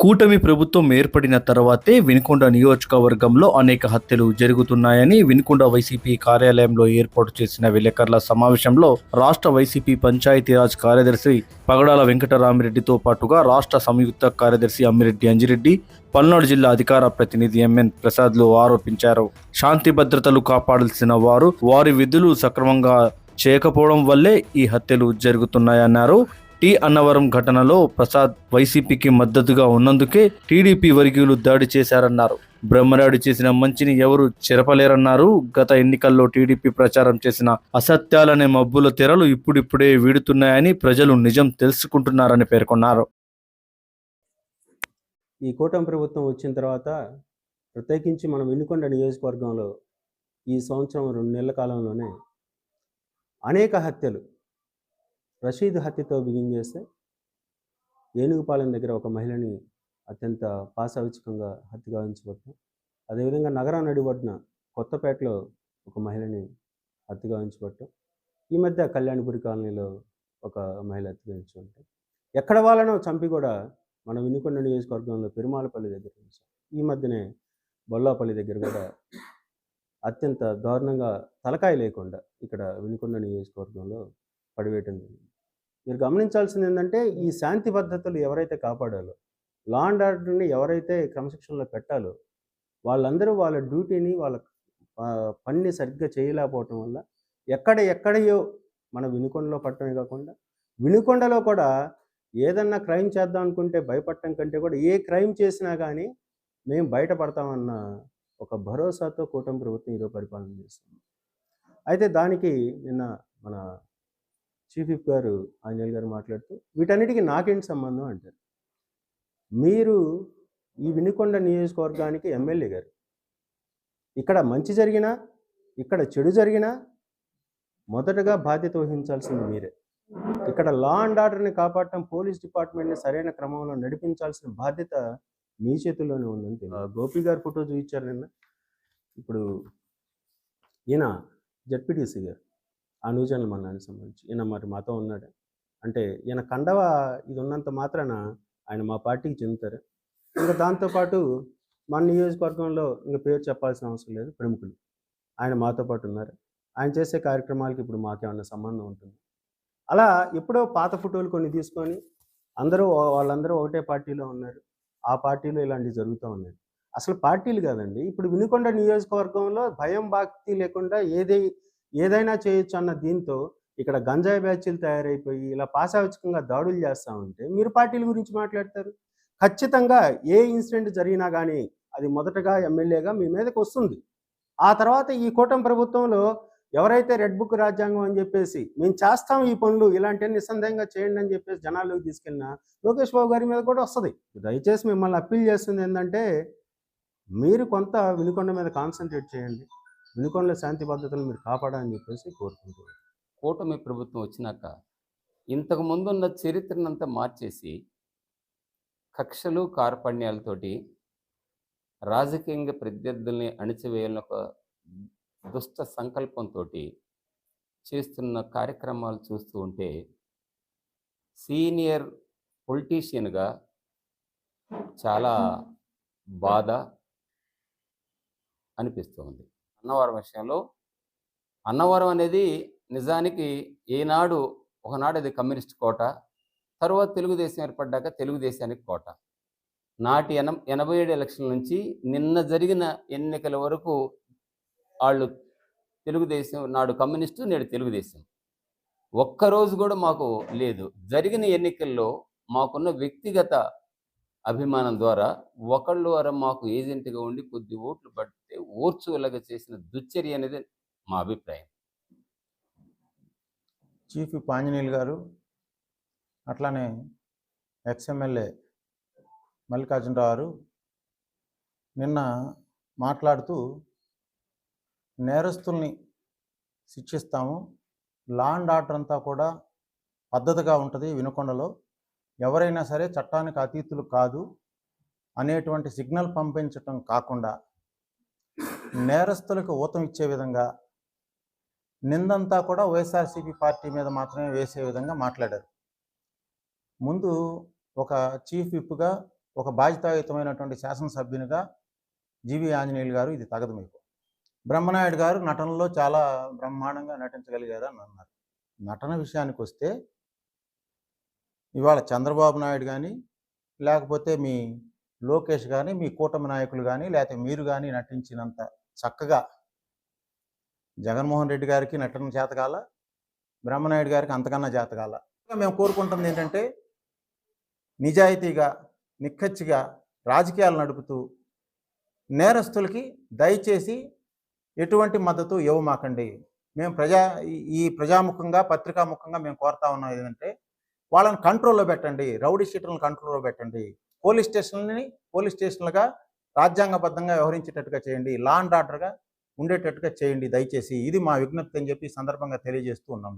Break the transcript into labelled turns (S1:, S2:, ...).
S1: కూటమి ప్రభుత్వం ఏర్పడిన తర్వాతే వినుకొండ నియోజకవర్గంలో అనేక హత్యలు జరుగుతున్నాయని వినుకొండ వైసీపీ కార్యాలయంలో ఏర్పాటు చేసిన విలేకరుల సమావేశంలో రాష్ట్ర వైసీపీ పంచాయతీరాజ్ కార్యదర్శి పగడాల వెంకటరామిరెడ్డితో పాటుగా రాష్ట్ర సంయుక్త కార్యదర్శి అమ్మిరెడ్డి అంజిరెడ్డి పల్నాడు జిల్లా అధికార ప్రతినిధి ఎంఎన్ ప్రసాద్లు ఆరోపించారు. శాంతి భద్రతలు కాపాడాల్సిన వారు వారి విధులు సక్రమంగా చేయకపోవడం వల్లే ఈ హత్యలు జరుగుతున్నాయన్నారు. టి అన్నవరం ఘటనలో ప్రసాద్ వైసీపీకి మద్దతుగా ఉన్నందుకే టీడీపీ వర్గీయులు దాడి చేశారన్నారు. బ్రహ్మరాడి చేసిన మంచిని ఎవరు చెరపలేరన్నారు. గత ఎన్నికల్లో టీడీపీ ప్రచారం చేసిన అసత్యాలనే మబ్బుల తెరలు ఇప్పుడిప్పుడే వీడుతున్నాయని ప్రజలు నిజం తెలుసుకుంటున్నారని పేర్కొన్నారు.
S2: ఈ కూటమి ప్రభుత్వం వచ్చిన తర్వాత ప్రత్యేకించి మనం ఎన్నుకొండ నియోజకవర్గంలో ఈ సంవత్సరం రెండు నెలల కాలంలోనే అనేక హత్యలు రషీద్ హత్యతో బిగించేస్తే ఏనుగుపాలెం దగ్గర ఒక మహిళని అత్యంత పాశవిచికంగా హత్య గావించబడ్డం అదేవిధంగా నగరం నడిబడిన కొత్తపేటలో ఒక మహిళని హత్య గావించబడ్డం ఈ మధ్య కళ్యాణపురి కాలనీలో ఒక మహిళ హత్య గావించబడటం ఎక్కడ వాళ్ళనో చంపి కూడా మన వినుకొండ నియోజకవర్గంలో పెరుమాలపల్లి దగ్గర నుంచి ఈ మధ్యనే బొల్లాపల్లి దగ్గర కూడా అత్యంత దారుణంగా తలకాయ లేకుండా ఇక్కడ వినుకొండ నియోజకవర్గంలో పడివేయటం జరిగింది. మీరు గమనించాల్సింది ఏంటంటే ఈ శాంతి భద్రతలు ఎవరైతే కాపాడాలో లా అండ్ ఆర్డర్ని ఎవరైతే క్రమశిక్షణలో పెట్టాలో వాళ్ళందరూ వాళ్ళ డ్యూటీని వాళ్ళ పనిని సరిగ్గా చేయలేకపోవటం వల్ల ఎక్కడ ఎక్కడయో మన వినుకొండలో పట్టడమే కాకుండా వినుకొండలో కూడా ఏదన్నా క్రైమ్ చేద్దాం అనుకుంటే భయపడటం కంటే కూడా ఏ క్రైమ్ చేసినా కానీ మేము బయటపడతామన్న ఒక భరోసాతో కూటమి ప్రభుత్వం ఈరోజు పరిపాలన చేస్తుంది. అయితే దానికి నిన్న మన చీఫ్ విప్ గారు ఆంజనేయులు గారు మాట్లాడుతూ వీటన్నిటికీ నాకేంటి సంబంధం? అంటారు. మీరు ఈ వినుకొండ నియోజకవర్గానికి ఎమ్మెల్యే గారు. ఇక్కడ మంచి జరిగినా ఇక్కడ చెడు జరిగినా మొదటగా బాధ్యత వహించాల్సింది మీరే. ఇక్కడ లా అండ్ ఆర్డర్ని కాపాడటం పోలీస్ డిపార్ట్మెంట్ని సరైన క్రమంలో నడిపించాల్సిన బాధ్యత మీ చేతుల్లోనే ఉందని తెలియదు. ఆ గోపి గారు ఫోటో చూపించారు నిన్న. ఇప్పుడు ఈయన జడ్పీటీసీ గారు. ఆ న్యూస్ ఛానల్ మన్నానికి సంబంధించి. ఈయన మరి మాతో ఉన్నాడు. అంటే ఈయన కండవ ఇది ఉన్నంత మాత్రాన ఆయన మా పార్టీకి చెందుతారు. ఇంకా దాంతోపాటు మన నియోజకవర్గంలో ఇంకా పేరు చెప్పాల్సిన అవసరం లేదు ప్రముఖులు. ఆయన మాతో పాటు ఉన్నారు. ఆయన చేసే కార్యక్రమాలకి ఇప్పుడు మాకేమన్నా సంబంధం ఉంటుంది? అలా ఎప్పుడో పాత ఫోటోలు కొన్ని తీసుకొని అందరూ వాళ్ళందరూ ఒకటే పార్టీలో ఉన్నారు. ఆ పార్టీలో ఇలాంటివి జరుగుతూ ఉన్నాయి. అసలు పార్టీలు కాదండి. ఇప్పుడు వినుకొండ నియోజకవర్గంలో భయం భక్తి లేకుండా ఏదై ఏదైనా చేయొచ్చు అన్న దీంతో ఇక్కడ గంజాయి బ్యాచ్లు తయారైపోయి ఇలా పాశావచకంగా దాడులు చేస్తూ ఉంటే మీరు పార్టీల గురించి మాట్లాడతారు? ఖచ్చితంగా ఏ ఇన్సిడెంట్ జరిగినా కానీ అది మొదటగా ఎమ్మెల్యేగా మీ మీదకి వస్తుంది. ఆ తర్వాత ఈ కూటమి ప్రభుత్వంలో ఎవరైతే రెడ్ బుక్ రాజ్యాంగం అని చెప్పేసి మేము చేస్తాం ఈ పనులు ఇలాంటి నిస్సందేహంగా చేయండి అని చెప్పేసి జనాల్లోకి తీసుకెళ్ళిన లోకేష్ బాబు గారి మీద కూడా వస్తుంది. దయచేసి మిమ్మల్ని అప్పీల్ చేస్తుంది ఏంటంటే మీరు కొంత వినుకొండ మీద కాన్సన్ట్రేట్ చేయండి. ఎందుకంటే శాంతి భద్రతలు మీరు కాపాడాలని చెప్పేసి కోరుకుంటున్నాను
S3: కూటమి ప్రభుత్వం వచ్చినాక ఇంతకు ముందున్న చరిత్రనంతా మార్చేసి కక్షలు కార్పణ్యాలతోటి రాజకీయంగా ప్రత్యర్థుల్ని అణిచివేయాలని ఒక దుష్ట సంకల్పంతో చేస్తున్న కార్యక్రమాలు చూస్తూ ఉంటే సీనియర్ పొలిటీషియన్గా చాలా బాధ అనిపిస్తుంది అన్నవరం విషయంలో అన్నవరం అనేది నిజానికి ఏనాడు ఒకనాడు అది కమ్యూనిస్ట్ కోట తర్వాత తెలుగుదేశం ఏర్పడ్డాక తెలుగుదేశానికి కోట. నాటి ఎన ఎనభై ఏడు ఎలక్షన్ నుంచి నిన్న జరిగిన ఎన్నికల వరకు వాళ్ళు తెలుగుదేశం నాడు కమ్యూనిస్టు నేడు తెలుగుదేశం. ఒక్కరోజు కూడా మాకు లేదు. జరిగిన ఎన్నికల్లో మాకున్న వ్యక్తిగత అభిమానం ద్వారా ఒకళ్ళు వారం మాకు ఏజెంట్గా ఉండి కొద్ది ఓట్లు ఓర్చు ఓర్చులాగా చేసిన దుశ్చర్య అనేది మా అభిప్రాయం.
S4: చీఫ్ విప్ గారు అట్లానే ఎక్స్ఎమ్మెల్యే మల్లికార్జునరావు గారు నిన్న మాట్లాడుతూ నేరస్తుల్ని శిక్షిస్తాము లా అండ్ ఆర్డర్ అంతా కూడా పద్ధతిగా ఉంటుంది వినుకొండలో. ఎవరైనా సరే చట్టానికి అతీతులు కాదు అనేటువంటి సిగ్నల్ పంపించటం కాకుండా నేరస్తులకు ఊతం ఇచ్చే విధంగా నిందంతా కూడా వైఎస్ఆర్సీపీ పార్టీ మీద మాత్రమే వేసే విధంగా మాట్లాడారు. ముందు ఒక చీఫ్ విప్గా ఒక బాధ్యతాయుతమైనటువంటి శాసనసభ్యునిగా జీవి ఆంజనేయులు గారు ఇది తగదు మీకు బ్రహ్మనాయుడు గారు నటనలో చాలా బ్రహ్మాండంగా నటించగలిగారు అని అన్నారు. నటన విషయానికి వస్తే ఇవాళ చంద్రబాబు నాయుడు కానీ లేకపోతే మీ లోకేష్ కానీ మీ కూటమి నాయకులు కానీ లేకపోతే మీరు కానీ నటించినంత చక్కగా జగన్మోహన్ రెడ్డి గారికి నటన చేతకాల బ్రహ్మనాయుడు గారికి అంతకన్నా చేతకాల మేము కోరుకుంటుంది ఏంటంటే నిజాయితీగా నిక్కచ్చిగా రాజకీయాలు నడుపుతూ నేరస్తులకి దయచేసి ఎటువంటి మద్దతు ఇవ్వమాకండి. మేము ప్రజా ఈ- ప్రజాముఖంగా పత్రికాముఖంగా మేము కోరుతా ఉన్నాం ఏంటంటే వాళ్ళని కంట్రోల్లో పెట్టండి రౌడీ షీటర్లను కంట్రోల్లో పెట్టండి. పోలీస్ స్టేషన్లని పోలీస్ స్టేషన్లుగా రాజ్యాంగబద్ధంగా వ్యవహరించేటట్టుగా చేయండి. లా అండ్ ఆర్డర్గా ఉండేటట్టుగా చేయండి. దయచేసి ఇది మా విజ్ఞప్తి అని చెప్పి సందర్భంగా తెలియజేస్తూ ఉన్నాం.